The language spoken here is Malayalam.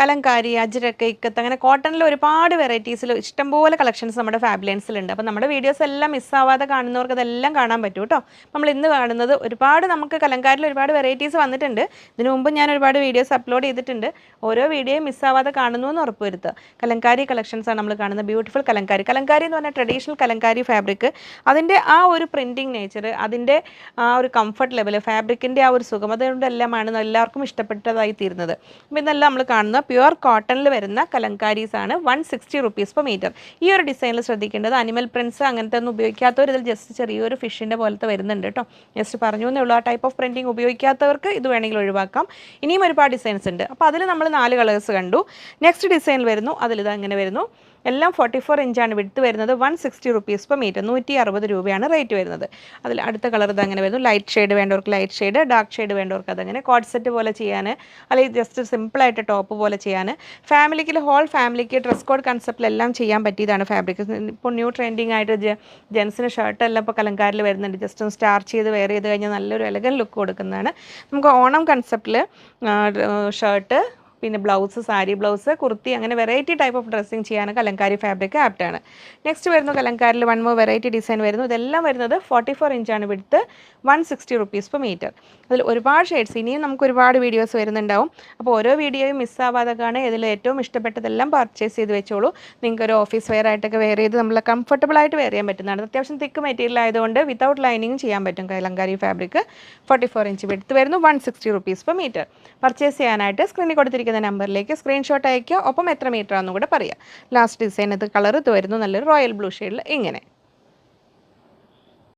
കലങ്കാരി അജ്രക്ക് ഇക്കത്ത് അങ്ങനെ കോട്ടണിൽ ഒരുപാട് വെറൈറ്റീസിൽ ഇഷ്ടംപോലെ കളക്ഷൻസ് നമ്മുടെ ഫാബ്ലൻസിലുണ്ട്. അപ്പോൾ നമ്മുടെ വീഡിയോസ് എല്ലാം മിസ്സാവാതെ കാണുന്നവർക്ക് അതെല്ലാം കാണാൻ പറ്റും കേട്ടോ നമ്മൾ ഇന്ന് കാണുന്നത് ഒരുപാട് നമുക്ക് കലങ്കാരിൽ ഒരുപാട് വെറൈറ്റീസ് വന്നിട്ടുണ്ട്. ഇതിനു മുമ്പ് ഞാൻ ഒരുപാട് വീഡിയോസ് അപ്ലോഡ് ചെയ്തിട്ടുണ്ട്. ഓരോ വീഡിയോയും മിസ്സാവാതെ കാണുന്നു എന്ന് ഉറപ്പുവരുത്തുക. കലങ്കാരി കളക്ഷൻസ് ആണ് നമ്മൾ കാണുന്നത്. ബ്യൂട്ടിഫുൾ കലങ്കാരി. കലങ്കാരി എന്ന് പറഞ്ഞാൽ ട്രഡീഷണൽ കലങ്കാരി ഫാബ്രിക് അതിന്റെ ആ ഒരു പ്രിന്റിങ് നേച്ചർ അതിന്റെ ആ ഒരു കംഫർട്ട് ലെവൽ ഫാബ്രിക്കിന്റെ ആ ഒരു സുഖം അതുകൊണ്ടെല്ലാമാണ് എല്ലാവർക്കും ഇഷ്ടപ്പെട്ടതായി തീരുന്നത്. അപ്പോൾ ഇതെല്ലാം നമ്മൾ കാണുന്ന പ്യുവർ കോട്ടണിൽ വരുന്ന കലങ്കാരീസ് ആണ് one sixty rupees per metre ഈ ഒരു ഡിസൈനിൽ ശ്രദ്ധിക്കേണ്ടത് അനിമൽ പ്രിൻസ് അങ്ങനത്തെ ഒന്നും ഉപയോഗിക്കാത്തവർ ഇതിൽ ജസ്റ്റ് ചെറിയൊരു ഫിഷിന്റെ പോലത്തെ വരുന്നുണ്ട് കേട്ടോ ജസ്റ്റ് പറഞ്ഞു എന്നേ ഉള്ളൂ. ആ ടൈപ്പ് ഓഫ് പ്രിന്റിങ് ഉപയോഗിക്കാത്തവർക്ക് ഇത് വേണമെങ്കിൽ ഒഴിവാക്കാം. ഇനിയും ഒരുപാട് ഡിസൈൻസ് ഉണ്ട്. അപ്പോൾ അതിൽ നമ്മൾ നാല് കളേഴ്സ് കണ്ടു. നെക്സ്റ്റ് ഡിസൈനിൽ വരുന്നു. അതിലിത് അങ്ങനെ വരുന്നു. എല്ലാം ഫോർട്ടി ഫോർ ഇഞ്ചാണ് വിടുത്ത് വരുന്നത്. One sixty rupees per metre നൂറ്റി അറുപത് രൂപയാണ് റേറ്റ് വരുന്നത്. അതിൽ അടുത്ത കളർ ഇത് അങ്ങനെ വരുന്നു. ലൈറ്റ് ഷെയ്ഡ് വേണ്ടവർക്ക് ലൈറ്റ് ഷെയ്ഡ് ഡാർക്ക് ഷെയ്ഡ് വേണ്ടവർക്ക് അതങ്ങനെ കോഡ് സെറ്റ് പോലെ ചെയ്യാൻ അല്ലെങ്കിൽ ജസ്റ്റ് സിമ്പിളായിട്ട് ടോപ്പ് പോലെ ചെയ്യാൻ ഫാമിലിക്ക് ഹോൾ ഫാമിലിക്ക് ഡ്രസ് കോഡ് കൺസെപ്റ്റിലെല്ലാം ചെയ്യാൻ പറ്റിയതാണ് ഫാബ്രിക് ഇപ്പോൾ ന്യൂ ട്രെൻഡിങ് ആയിട്ട് ജെൻസിന് ഷർട്ടെല്ലാം ഇപ്പോൾ കലങ്കാരിൽ വരുന്നുണ്ട്. ജസ്റ്റ് ഒന്ന് സ്റ്റാർച്ച് ചെയ്ത് വെയർ ചെയ്ത് കഴിഞ്ഞാൽ നല്ലൊരു എലഗൻ ലുക്ക് കൊടുക്കുന്നതാണ്. നമുക്ക് ഓണം കൺസെപ്റ്റിൽ ഷർട്ട് പിന്നെ ബ്ലൗസ് സാരി ബ്ലൗസ് കുർത്തി അങ്ങനെ വെറൈറ്റി ടൈപ്പ് ഓഫ് ഡ്രസ്സിങ് ചെയ്യാനൊക്കെ അലങ്കാരി ഫാബ്രിക് ആപ്റ്റാണ് നെക്സ്റ്റ് വരുന്നു കലങ്കാരിൽ വൺ മോർ വെറൈറ്റി ഡിസൈൻ വരുന്നു. ഇതെല്ലാം വരുന്നത് ഫോർട്ടി ഫോർ ഇഞ്ചാണ് വിടുത്ത് one sixty rupees per metre അതിൽ ഒരുപാട് ഷെയ്ഡ്സ് ഇനിയും നമുക്ക് ഒരുപാട് വീഡിയോസ് വരുന്നുണ്ടാവും. അപ്പോൾ ഓരോ വീഡിയോയും മിസ്സാവാതെ കാണാൻ ഇതിൽ ഏറ്റവും ഇഷ്ടപ്പെട്ടതെല്ലാം പർച്ചേസ് ചെയ്ത് വെച്ചോളൂ. നിങ്ങൾക്ക് ഒരു ഓഫീസ് വെയർ ആയിട്ടൊക്കെ വെയർ ചെയ്ത് നമ്മൾ കംഫർട്ടബിൾ ആയിട്ട് വെയർ ചെയ്യാൻ പറ്റുന്നതാണ്. അത്യാവശ്യം തിക്ക് മെറ്റീരിയൽ ആയതുകൊണ്ട് വിത്തൗട്ട് ലൈനിങ് ചെയ്യാൻ പറ്റും kalamkari fabric forty four inch വിടുത്ത് വരുന്നു one sixty rupees per metre purchase ചെയ്യാനായിട്ട് സ്ക്രീനിൽ കൊടുത്തിരിക്കുന്ന നമ്പറിലേക്ക് സ്ക്രീൻഷോട്ട് അയക്കുക ഒപ്പം എത്ര മീറ്റർ ആണെന്നും കൂടെ പറയുക ലാസ്റ്റ് ഡിസൈൻ ഇത് കളർ ഇത് വരുന്നു. നല്ലൊരു റോയൽ ബ്ലൂ ഷെയ്ഡിൽ ഇങ്ങനെ.